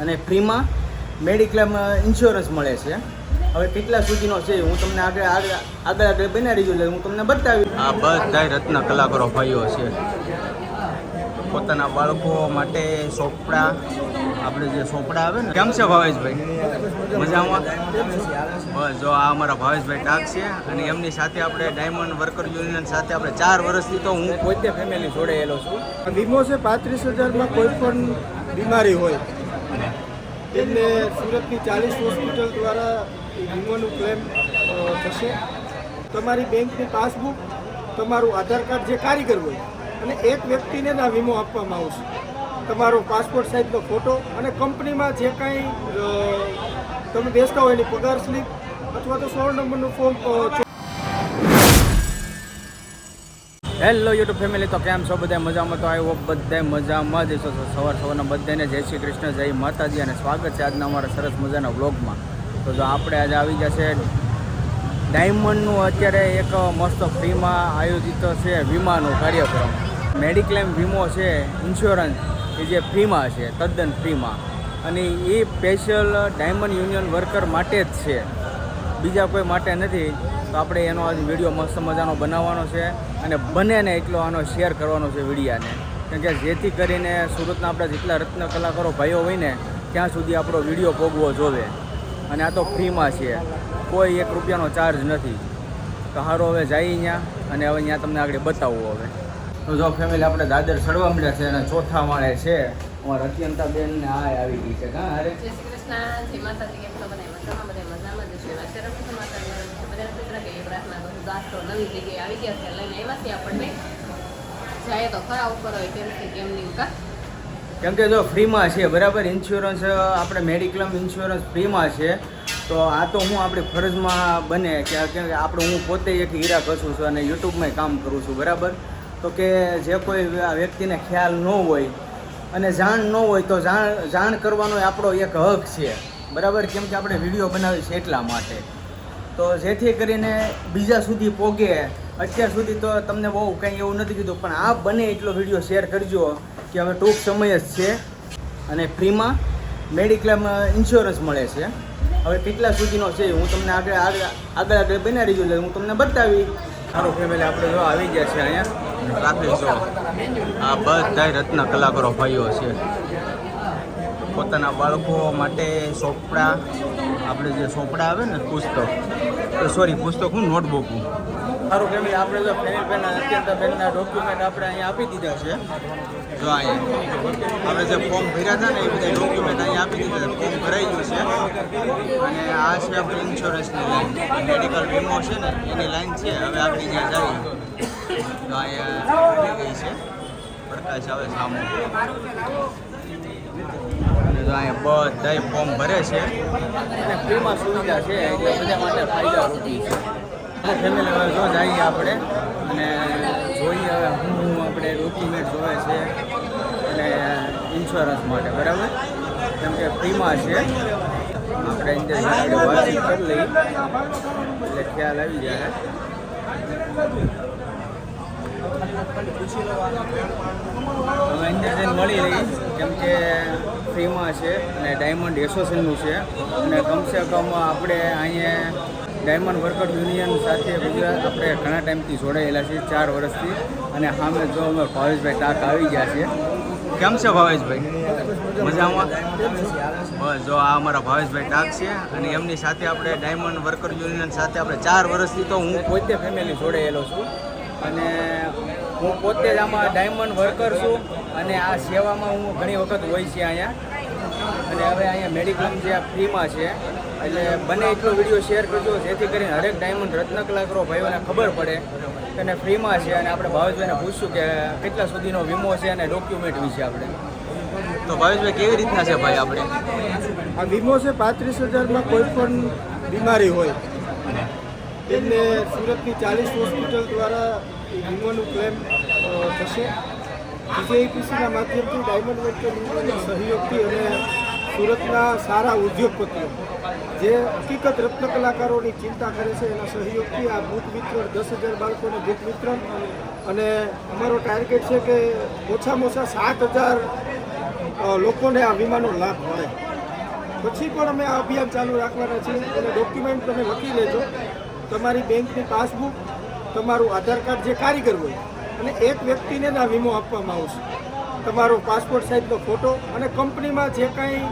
અને ફ્રીમાં mediclaim insurance મળે છે. હવે કેટલા સુધીનો છે હું તમને આગળ આગળ આગળ આગળ બનાવી દઉં એટલે હું તમને બતાવી આ બધા રત્ન કલાકારો ભાઈઓ છે. પોતાના બાળકો માટે સોપડા આપણે જે સોપડા આવે ને કેમ છે ભાવેશભાઈ? મજામાં? બસ જો આ અમારા ભાવેશભાઈ ટાક છે અને એમની સાથે આપણે ડાયમંડ વર્કર યુનિયન સાથે આપણે ચાર વર્ષથી તો હું પોતે ફેમિલી જોડેલો છું. વીમો છે પાંત્રીસ હજારમાં કોઈ પણ બીમારી હોય. તેમને સુરતની ચાલીસ હોસ્પિટલ દ્વારા વીમોનું ક્લેમ થશે. તમારી બેંકની પાસબુક, તમારું આધાર કાર્ડ જે કારીગર હોય, અને એક વ્યક્તિને જ વીમો આપવામાં આવશે. તમારો પાસપોર્ટ સાઇઝનો ફોટો અને કંપનીમાં જે કાંઈ તમે બેસતા હોય એની પગાર સ્લીપ અથવા તો સોળ નંબરનું ફોર્મ હેલો યુટ્યુબ ફેમિલી તો કેમ છો બધા મજામાં તો આવ્યો બધા મજામાં જ. છો સવાર સવારના બધાને જય શ્રી કૃષ્ણ, જય માતાજી અને સ્વાગત છે આજના અમારા સરસ મજાના વ્લોગમાં. તો જો આપણે આજે આવી જશે ડાયમંડનું અત્યારે એક મસ્ત ફ્રીમાં આયોજિત છે વીમાનો કાર્યક્રમ. મેડિક્લેમ વીમો છે ઇન્સ્યોરન્સ એ જે ફ્રીમાં છે, તદ્દન ફ્રીમાં. અને એ સ્પેશિયલ ડાયમંડ યુનિયન વર્કર માટે જ છે. બીજા કોઈ માટે નથી. તો આપણે એનો આજ વીડિયો મસ્ત મજાનો બનાવવાનો છે અને બને ને એટલો આનો શેર કરવાનો છે વિડીયાને. કેમ કે જેથી કરીને સુરતના આપણા જેટલા રત્ન કલાકારો ભાઈઓ હોય ને, ત્યાં સુધી આપણો વીડિયો ભોગવો જોવે. અને આ તો ફ્રીમાં છે. કોઈ એક રૂપિયાનો ચાર્જ નથી. તો સારું હવે જઈએ અહીંયા અને હવે અહીંયા તમને આગળ બતાવવું હવે. તો જો ફેમિલી આપણે દાદર ચડવા મળ્યા છે અને ચોથા માળે છે. અમારા અત્યંતા બેન ને આ આવી ગઈ છે. કાં અરે બધા કેમ કા જો ફ્રીમાં છે, બરાબર? ઇન્સ્યોરન્સ આપણે મેડિક્લેમ ઇન્સ્યોરન્સ ફ્રીમાં છે. તો આ તો હું આપણી ફરજમાં બને કેમ કે આપણે હું પોતે એક હીરા ઘસું છું અને યુટ્યુબમાં કામ કરું છું, બરાબર? તો કે જે કોઈ વ્યક્તિને ખ્યાલ ન હોય અને જાણ ન હોય તો જાણ જાણ કરવાનો આપણો એક હક છે, બરાબર? કેમ કે આપણે વીડિયો બનાવીએ છીએ એટલા માટે. તો જેથી કરીને બીજા સુધી પોગે, અત્યાર સુધી તો તમને બહુ કંઈ એવું નથી કીધું, પણ આ બને એટલો વીડિયો શેર કરજો કે હવે ટૂંક સમય જ છે અને ફ્રીમાં મેડિક્લેમ ઇન્સ્યોરન્સ મળે છે. હવે કેટલા સુધીનો છે હું તમને આગળ આગળ આગળ આગળ બનાવી રહ્યો હું તમને બતાવી. સારું ફેમિલી આપણે જો આવી ગયા છે અહીંયા. ટ્રાફિક જો, આ બધા રત્ન કલાકારો ભાઈઓ છે. પોતાના બાળકો માટે સોપડા આપણે જે સોપડા આવે ને પુસ્તક સોરી પુસ્તક હું નોટબુક સારું કે આપણે જો બેન અત્યંત બેનના ડોક્યુમેન્ટ આપણે અહીંયા આપી દીધા છે. જો અહીંયા આપણે જે ફોર્મ ભર્યા હતા ને એ બધા ડોક્યુમેન્ટ અહીંયા આપી દીધા છે. ફોર્મ ભરાઈ ગયું છે. અને આ છે આપણી ઇન્સ્યોરન્સની લાઈન મેડિકલ વીમો છે ને એની લાઈન છે. હવે આપણે જ્યાં જઈએ. તો અહીંયા છે. પ્રકાશ આવે સામે જો અહીંયા બધાય ફોર્મ ભરે છે. અને ફ્રીમાં સુવિધા છે, એટલે બધા માટે ફાયદા રૂપી છે. ફેમિલી હવે જો જઈએ આપણે અને જોઈએ હવે હું આપણે ડોક્યુમેન્ટ જોવે છે અને ઇન્સ્યોરન્સ માટે, બરાબર? કેમ કે ફ્રીમાં છે. આપણે અંદર કરી લઈએ. એટલે ખ્યાલ આવી જાય. અંદર મળી રહી, કેમ કે ફ્રીમાં છે અને ડાયમંડ એસોસિએશનનું છે. અને કમસે કમ આપણે અહીંયા ડાયમંડ વર્કર યુનિયન સાથે ગુજરાત આપણે ઘણા ટાઈમથી જોડાયેલા છીએ, ચાર વર્ષથી. અને સામે જો અમે ભાવેશભાઈ ટાક આવી ગયા છે કેમ છે ભાવેશભાઈ? મજામાં? બસ, જો આ અમારા ભાવેશભાઈ ટાક છે. અને એમની સાથે આપણે ડાયમંડ વર્કર યુનિયન સાથે આપણે ચાર વર્ષથી તો હું પોતે ફેમિલી જોડાયેલો છું. અને હું પોતે જ આમાં ડાયમંડ વર્કર છું અને આ સેવામાં હું ઘણી વખત હોય છે અહીંયા. અને હવે અહીંયા મેડિક્લેમ જે આ ફ્રીમાં છે એટલે બને એટલો વીડિયો શેર કરજો જેથી કરીને હરેક ડાયમંડ રત્ન કલાકારો ભાઈઓને ખબર પડે કે એને ફ્રીમાં છે અને આપણે ભાવેશભાઈને પૂછશું કે કેટલા સુધીનો વીમો છે અને ડોક્યુમેન્ટ વિશે આપણે. તો ભાવેશભાઈ કેવી રીતના છે ભાઈ આપણે? આ વીમો છે પાંત્રીસ હજારમાં કોઈ પણ બીમારી હોય. તેમને સુરતની ચાલીસ હોસ્પિટલ દ્વારા વીમોનું ક્લેમ થશે. વિજયપીસીના માધ્યમથી ડાયમંડ વેન્ચર યુનિયનના સહયોગથી અને સુરતના સારા ઉદ્યોગપતિઓ, જે હકીકત રત્ન કલાકારોની ચિંતા કરે છે, એના સહયોગથી આ બુક વિતરણ, દસ હજાર બાળકોને બુક વિતરણ અને અમારો ટાર્ગેટ છે કે ઓછામાં ઓછા સાત હજાર લોકોને આ વીમાનો લાભ મળે. પછી પણ અમે આ અભિયાન ચાલુ રાખવાના છીએ. અને ડોક્યુમેન્ટ તમે લખી લેજો. તમારી બેંકની પાસબુક, તમારું આધાર કાર્ડ જે કારીગર હોય, અને એક વ્યક્તિને ના વીમો આપવામાં આવશે. તમારો પાસપોર્ટ સાઇઝનો ફોટો અને કંપનીમાં જે કાંઈ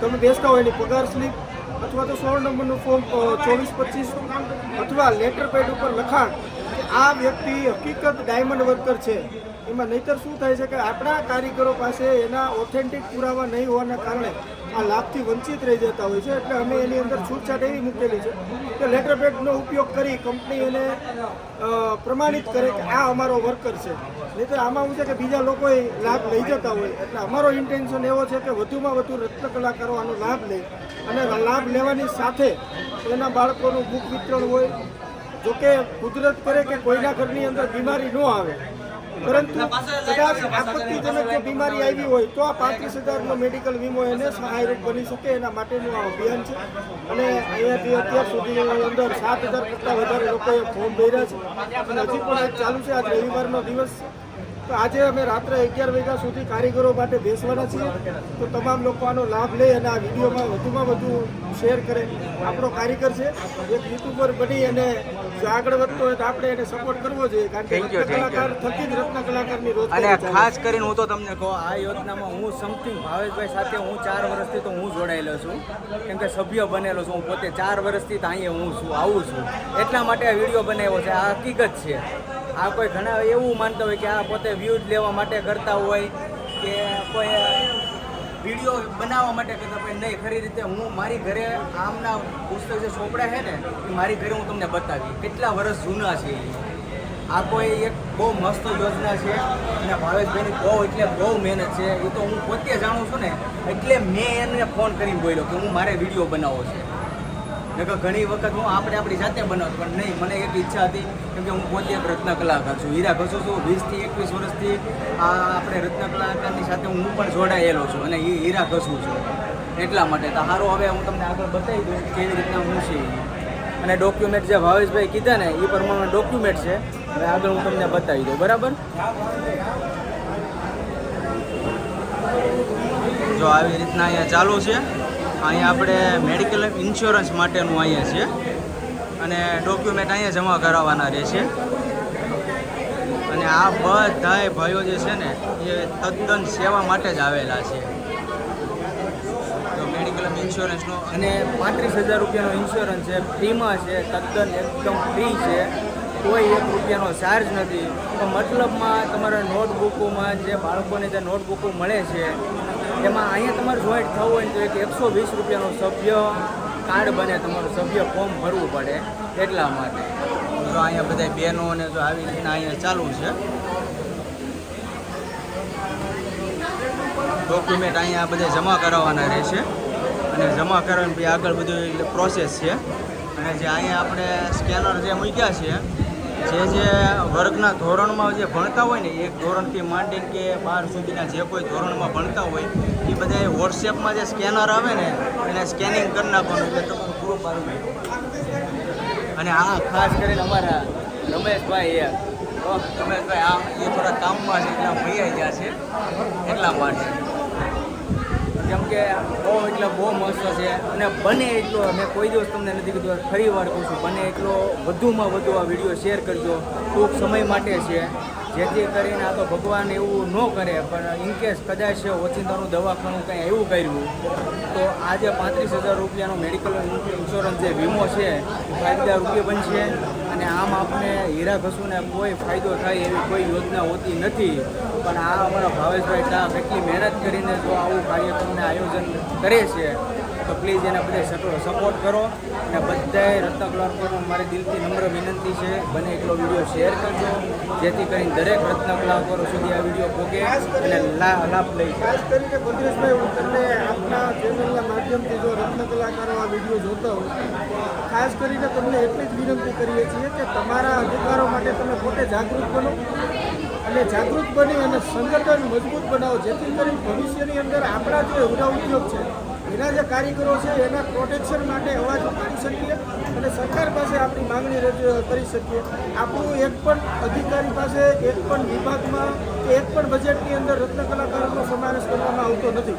તમે બેસતા હોય એની પગાર સ્લીપ અથવા તો સોળ નંબરનું ફોર્મ ચોવીસ પચીસ અથવા લેટર પેડ ઉપર લખાણ કે આ વ્યક્તિ હકીકત ડાયમંડ વર્કર છે. એમાં નહીતર શું થાય છે કે આપણા કારીગરો પાસે એના ઓથેન્ટિક પુરાવા નહીં હોવાના કારણે આ લાભથી વંચિત રહી જતા હોય છે, એટલે અમે એની અંદર છૂટછાટ એવી મૂકેલી છે કે લેટર પેડનો ઉપયોગ કરી કંપની એને પ્રમાણિત કરે કે આ અમારો વર્કર છે. નહીતર આમાં હું છે કે બીજા લોકોએ લાભ લઈ જતા હોય, એટલે અમારો ઇન્ટેન્શન એવો છે કે વધુમાં વધુ રત્ન કલાકારો આનો લાભ લે અને લાભ લેવાની સાથે એના બાળકોનું બુક વિતરણ હોય. જોકે કુદરત કરે કે કોઈના ઘરની અંદર બીમારી ન આવે. પરંતુ કદાચ આપત્તિજનક જો બીમારી આવી હોય તો આ પાંત્રીસ હજારનો મેડિકલ વીમો એને સહાયરૂપ બની શકે એના માટેનું આ અભિયાન છે. અને અહીંયાથી અત્યાર સુધીની અંદર સાત હજાર કરતાં વધારે લોકોએ ફોર્મ ભર્યા છે. અને હજી પણ ચાલુ છે. આજ રવિવારનો દિવસ છે. તો આજે અમે રાત્રે અગિયાર વાગ્યા સુધી કારીગરો માટે બેસવાના છીએ. તો તમામ લોકો આનો લાભ લઈ અને આ વિડીયોમાં વધુમાં વધુ શેર કરે. આપણો કારીગર છે એક યુટ્યુબર બની અને જો આગળ વધતો હોય તો આપણે એને સપોર્ટ કરવો જોઈએ કારણ કે. કલાકાર થકી જ રત્ન કલાકારની અને રોજગારી ખાસ કરીને હું તો તમને કહું આ યોજનામાં હું સમથિંગ ભાવેશભાઈ સાથે હું ચાર વર્ષથી તો હું જોડાયેલો છું. કેમ કે સભ્ય બનેલો છું હું પોતે ચાર વર્ષથી તો અહીંયા હું છું આવું છું. એટલા માટે આ વીડિયો બનાવ્યો છે આ હકીકત છે. આ કોઈ ઘણા એવું માનતા હોય કે આ પોતે વ્યૂઝ લેવા માટે કરતા હોય કે કોઈ વીડિયો બનાવવા માટે કરતા હોય. નહીં, ખરી રીતે હું મારી ઘરે આમના પુસ્તક જે ચોપડા છે ને, એ મારી ઘરે હું તમને બતાવી કેટલા વર્ષ જૂના છે આ કોઈ એક બહુ મસ્ત યોજના છે અને ભાવેશભાઈની બહુ એટલે બહુ મહેનત છે. એ તો હું પોતે જાણું છું ને, એટલે મેં એને ફોન કરીને બોલ્યો કે હું મારે વીડિયો બનાવવો છે. નકર ઘણી વખત હું આપણે આપણી જાતે બનાવતો, પણ નહીં, મને એક ઈચ્છા હતી, કેમ કે હું પોતે એક રત્ન કલાકાર છું. હીરા ઘસું છું, વીસથી એકવીસ વર્ષથી આ આપણે રત્ન કલાકારની સાથે હું પણ જોડાયેલો છું અને એ હીરા ઘસું છું. એટલા માટે તો સારું હવે હું તમને આગળ બતાવી દઉં કેવી રીતના હું છે અને ડોક્યુમેન્ટ જે ભાવેશભાઈ કીધા ને એ પ્રમાણે ડોક્યુમેન્ટ છે. હવે આગળ હું તમને બતાવી દઉં, બરાબર? જો આવી રીતના અહીંયા ચાલુ છે. અહીંયા આપણે મેડિકલ ઇન્સ્યોરન્સ માટેનું અહીંયા છે અને ડોક્યુમેન્ટ અહીંયા જમા કરાવવાના રહેશે અને આ બધાય ભાઈઓ જે છે ને, એ તદ્દન સેવા માટે જ આવેલા છે. તો મેડિકલ ઇન્સ્યોરન્સનો અને પાંત્રીસ હજાર રૂપિયાનો ઇન્સ્યોરન્સ છે, ફ્રીમાં છે, તદ્દન એકદમ ફ્રી છે. કોઈ એક રૂપિયાનો ચાર્જ નથી. તો મતલબમાં તમારા નોટબુકોમાં જે બાળકોને જે નોટબુકો મળે છે એમાં અહીંયા તમારે જોઈન્ટ થવું હોય તો એક એકસો વીસ રૂપિયાનું સભ્ય કાર્ડ બને, તમારું સભ્ય ફોર્મ ભરવું પડે એટલા માટે. જો અહીંયા બધા બહેનો અને જો આવી રીતના અહીંયા ચાલુ છે. ડોક્યુમેન્ટ અહીંયા બધા જમા કરાવવાના રહેશે. અને જમા કરાવીને આગળ બધું પ્રોસેસ છે. અને જે અહીંયા આપણે સ્કેનર જે મૂક્યા છે જે જે વર્ગના ધોરણમાં જે ભણતા હોય ને, એક ધોરણથી માંડીને કે બાર સુધીના જે કોઈ ધોરણમાં ભણતા હોય, એ બધા વોટ્સએપમાં જે સ્કેનર આવે ને, એને સ્કેનિંગ કરી નાખવાનું એટલે તમારું પૂરું પાડું અને આ ખાસ કરીને અમારા રમેશભાઈ એ રમેશભાઈ આ એ થોડા કામમાં છે, એટલા ભૈયા ગયા છે એટલા માટે. કેમ કે બહુ એટલે બહુ મસ્ત છે. અને બને એટલો, મેં કોઈ દિવસ તમને નથી કીધું ફરી વાર કહું છું, બને એટલો વધુમાં વધુ આ વીડિયો શેર કરજો. ટૂંક સમય માટે છે. જેથી કરીને આ તો ભગવાન એવું ન કરે, પણ ઇનકેસ કદાચ ઓચિંતાનું દવાખાનું કંઈ એવું કર્યું, તો આજે પાંત્રીસ હજાર રૂપિયાનો મેડિકલ ઇન્સ્યોરન્સ જે વીમો છે, એ ફાયદા રૂપિયા બનશે. અને આમ આપણે હીરા ઘસુને કોઈ ફાયદો થાય એવી કોઈ યોજના હોતી નથી. પણ આ અમારા ભાવેશભાઈ ટા કેટલી મહેનત કરીને જો આવું કાર્યક્રમને આયોજન કરે છે. તો પ્લીઝ એને બધે સપોર્ટ કરો અને બધાએ રત્ન કલાકારો મારી દિલથી નમ્ર વિનંતી છે. બને એટલો વીડિયો શેર કરજો, જેથી કરીને દરેક રત્ન કલાકારો સુધી આ વીડિયો પહોંચે અને લા- લાભ લઈ ખાસ કરીને ભદ્રેશભાઈ તમને આપના ચેનલના માધ્યમથી જો રત્ન કલાકારો આ વીડિયો જોતા હોય, ખાસ કરીને તમને એટલી જ વિનંતી કરીએ છીએ કે તમારા અધિકારો માટે તમે પોતે જાગૃત બનો અને જાગૃત બની અને સંગઠન મજબૂત બનાવો, જેથી કરીને ભવિષ્યની અંદર આપણા જે હુરા ઉદ્યોગ છે એના જે કારીગરો છે, એના પ્રોટેક્શન માટે અવાજ ઉઠાવી શકીએ અને સરકાર પાસે આપણી માંગણી રજૂ કરી શકીએ. આપણું એક પણ અધિકારી પાસે, એક પણ વિભાગમાં કે એક પણ બજેટની અંદર રત્ન કલાકારોનો સમાવેશ કરવામાં આવતો નથી.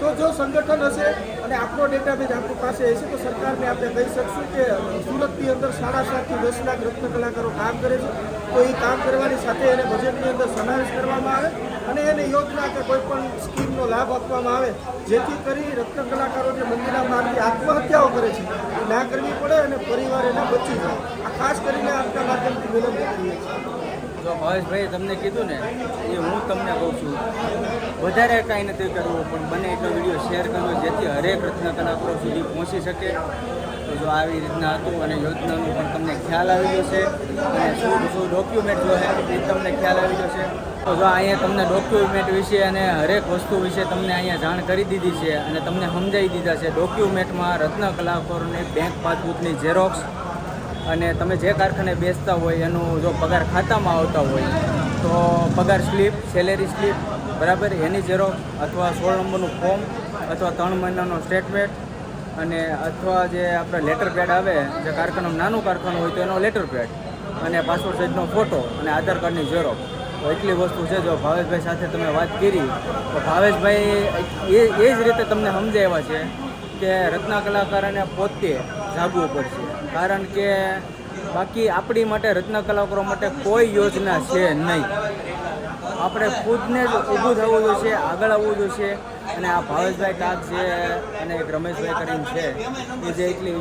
તો જો સંગઠન હશે અને આપણો ડેટાબેઝ આપણી પાસે હશે, તો સરકારને આપણે કહી શકશું કે સુરતની અંદર સાડા સાતથી દસ લાખ રત્ન કલાકારો કામ કરે છે. તો એ કામ કરવાની સાથે એને બજેટની અંદર સમાવેશ કરવામાં આવે અને એને યોજના કે કોઈ પણ સ્કીમનો લાભ આપવામાં આવે, જેથી કરી રત્ન કલાકારો જે મંદિરના માર્ગે આત્મહત્યાઓ કરે છે, એ ના કરવી પડે અને પરિવાર એના બચી જાય. આ ખાસ કરીને આપના માધ્યમથી વિલંબ કરીએ છીએ. જો ભાવેશભાઈ તમને કીધું ને, એ હું તમને કહું છું. વધારે કાંઈ નથી કરવું, પણ બને એટલો વીડિયો શેર કરવો, જેથી હરેક રત્ન કલાકારો સુધી પહોંચી શકે. તો જો આવી રીતના હતું અને યોજનાનું પણ તમને ખ્યાલ આવી જશે. અને શું શું ડોક્યુમેન્ટ જો છે એ તમને ખ્યાલ આવી જશે. તો જો અહીંયા તમને ડોક્યુમેન્ટ વિશે અને હરેક વસ્તુ વિશે તમને અહીંયા જાણ કરી દીધી છે અને તમને સમજાવી દીધા છે. ડોક્યુમેન્ટમાં રત્ન કલાકારોને બેંક પાસબુકની ઝેરોક્સ અને તમે જે કારખાને બેસતા હોય એનું જો પગાર ખાતામાં આવતા હોય તો પગાર સ્લીપ સેલેરી સ્લીપ બરાબર? એની ઝેરોક્સ અથવા સોળ નંબરનું ફોર્મ અથવા ત્રણ મહિનાનો સ્ટેટમેન્ટ અને અથવા જે આપણે લેટર પેડ આવે, જે કારખાનું નાનું કારખાનું હોય તો એનો લેટર પેડ અને પાસપોર્ટ સાઇઝનો ફોટો અને આધાર કાર્ડની ઝેરોક્સ તો એટલી વસ્તુ છે જો ભાવેશભાઈ સાથે તમે વાત કરી, તો ભાવેશભાઈ એ એ જ રીતે તમને સમજાવ્યા છે કે રત્ન કલાકારોને પોતે જાગવું પડશે. કારણ કે બાકી આપણી માટે રત્ન કલાકારો માટે કોઈ યોજના છે નહીં. આપણે ખુદને જ ઊભું થવું જોઈશે આગળ આવવું જોઈશે અને આ ભાવેશભાઈ ટાક છે અને એક રમેશભાઈ કરીને છે, એ જે એટલી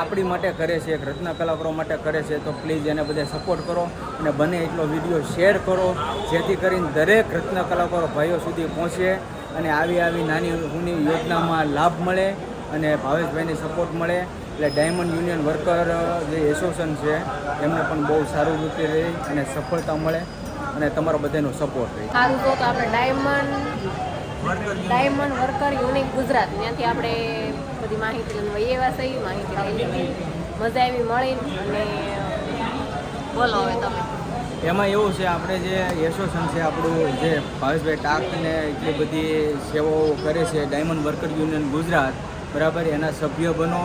આપણી માટે કરે છે, એક રત્ન કલાકારો માટે કરે છે, તો પ્લીઝ એને બધા સપોર્ટ કરો અને બને એટલો વીડિયો શેર કરો, જેથી કરીને દરેક રત્ન કલાકારો ભાઈઓ સુધી પહોંચે અને આવી આવી નાની ઊની યોજનામાં લાભ મળે અને ભાવેશભાઈને સપોર્ટ મળે. એટલે ડાયમંડ યુનિયન વર્કર જે એસોસિએશન છે, એમને પણ બહુ સારું રીતે રહી અને સફળતા મળે. અને તમારો બધાનો સપોર્ટ રહે સારું તો આપણે diamond diamond worker unique Gujarat. ત્યાંથી આપણે બધી માહિતી લઈને એવા સહી માહિતી લઈ લીધી મજા આવી મળી અને બોલો હવે તમે. એમાં એવું છે આપણે જે એસોસિએશન છે આપણું જે ભાવેશભાઈ ટાકને એટલી બધી સેવાઓ કરે છે ડાયમંડ વર્કર યુનિયન ગુજરાત બરાબર એના સભ્ય બનો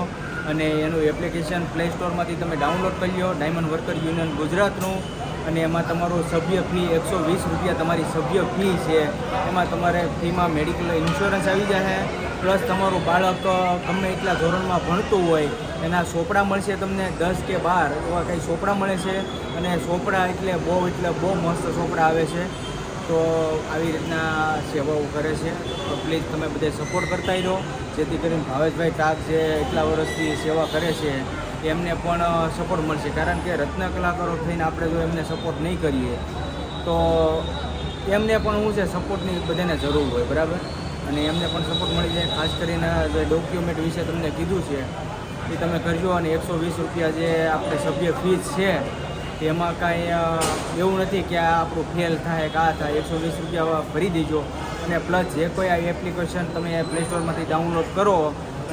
અને એનું એપ્લિકેશન પ્લે સ્ટોરમાંથી તમે ડાઉનલોડ કરી લો ડાયમંડ વર્કર યુનિયન ગુજરાતનું. અને એમાં તમારું સભ્ય ફી એકસો વીસ રૂપિયા તમારી સભ્ય ફી છે. એમાં તમારે ફીમાં મેડિકલ ઇન્સ્યોરન્સ આવી જશે પ્લસ તમારું બાળક ગમે એટલા ધોરણમાં ભણતું હોય, એના ચોપડા મળશે તમને દસ કે બાર, એવા કંઈ ચોપડા મળે છે? અને ચોપડા એટલે બહુ એટલે બહુ મસ્ત ચોપડા આવે છે. તો આવી રીતના સેવાઓ કરે છે. તો પ્લીઝ તમે બધે સપોર્ટ કરતા રહો. જેથી કરીને ભાવેશભાઈ ટાક જે એટલા વર્ષથી સેવા કરે છે. એમને પણ સપોર્ટ મળશે. કારણ કે રત્ન કલાકારો થઈને આપણે જો એમને સપોર્ટ નહીં કરીએ, તો એમને પણ હું છે સપોર્ટની બધાને જરૂર હોય, બરાબર? અને એમને પણ સપોર્ટ મળી જાય. ખાસ કરીને જે ડોક્યુમેન્ટ વિશે તમને કીધું છે, એ તમે કરજો. અને એકસો વીસ રૂપિયા જે આપણે સભ્ય ફીસ છે, એમાં કાંઈ એવું નથી કે આ આપણું ફેલ થાય, કે આ થાય. એકસો વીસ રૂપિયા ભરી દેજો. અને પ્લસ જે કોઈ આ એપ્લિકેશન તમે પ્લે સ્ટોરમાંથી ડાઉનલોડ કરો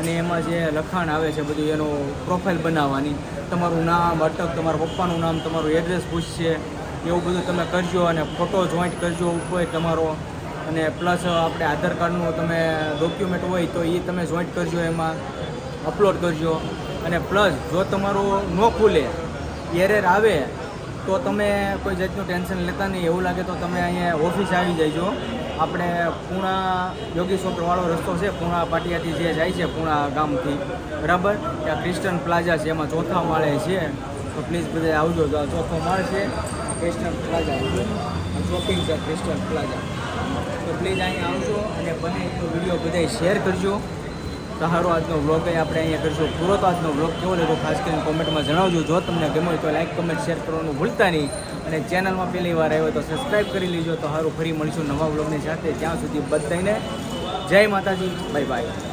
અને એમાં જે લખાણ આવે છે બધું એનું પ્રોફાઇલ બનાવવાની. તમારું નામ, અટક, તમારા પપ્પાનું નામ, તમારું એડ્રેસ પૂછશે. એવું બધું તમે કરજો અને ફોટો જોઈન્ટ કરજો ઉપર તમારો. અને પ્લસ આપણે આધાર કાર્ડનું તમે ડોક્યુમેન્ટ હોય તો એ તમે જોઈન્ટ કરજો એમાં. અપલોડ કરજો. અને પ્લસ જો તમારું ન ખુલે એરેર આવે, તો તમે કોઈ જાતનું ટેન્શન લેતા નહીં. એવું લાગે તો તમે અહીંયા ઓફિસ આવી જજો આપણે પૂણા યોગી વાળો રસ્તો છે, પૂણા પાટિયાથી જે જાય છે પૂણા ગામથી. બરાબર? ત્યાં ક્રિસ્ટન પ્લાઝા છે, એમાં ચોથા માળે છે. તો પ્લીઝ બધા આવજો, તો ચોથો માળ છે ક્રિસ્ટન પ્લાઝા શોપિંગ છે ક્રિસ્ટન પ્લાઝા તો પ્લીઝ અહીંયા આવજો અને બને એટલો વીડિયો બધાય શેર કરજો. તો સારો આજનો વ્લોગ અહીં આપણે અહીંયા કરીશું. પૂરો તો આજનો વ્લોગ કેવો લેતો ખાસ કરીને કોમેન્ટમાં જણાવજો. જો તમને ગમે તો લાઈક કમેન્ટ શેર કરવાનું ભૂલતા નહીં. અને ચેનલમાં પહેલી વાર આવ્યો તો સબસ્ક્રાઈબ કરી લેજો. તો સારું ફરી મળીશું નવા વ્લોગની સાથે. ત્યાં સુધી બધાને જય માતાજી. Bye bye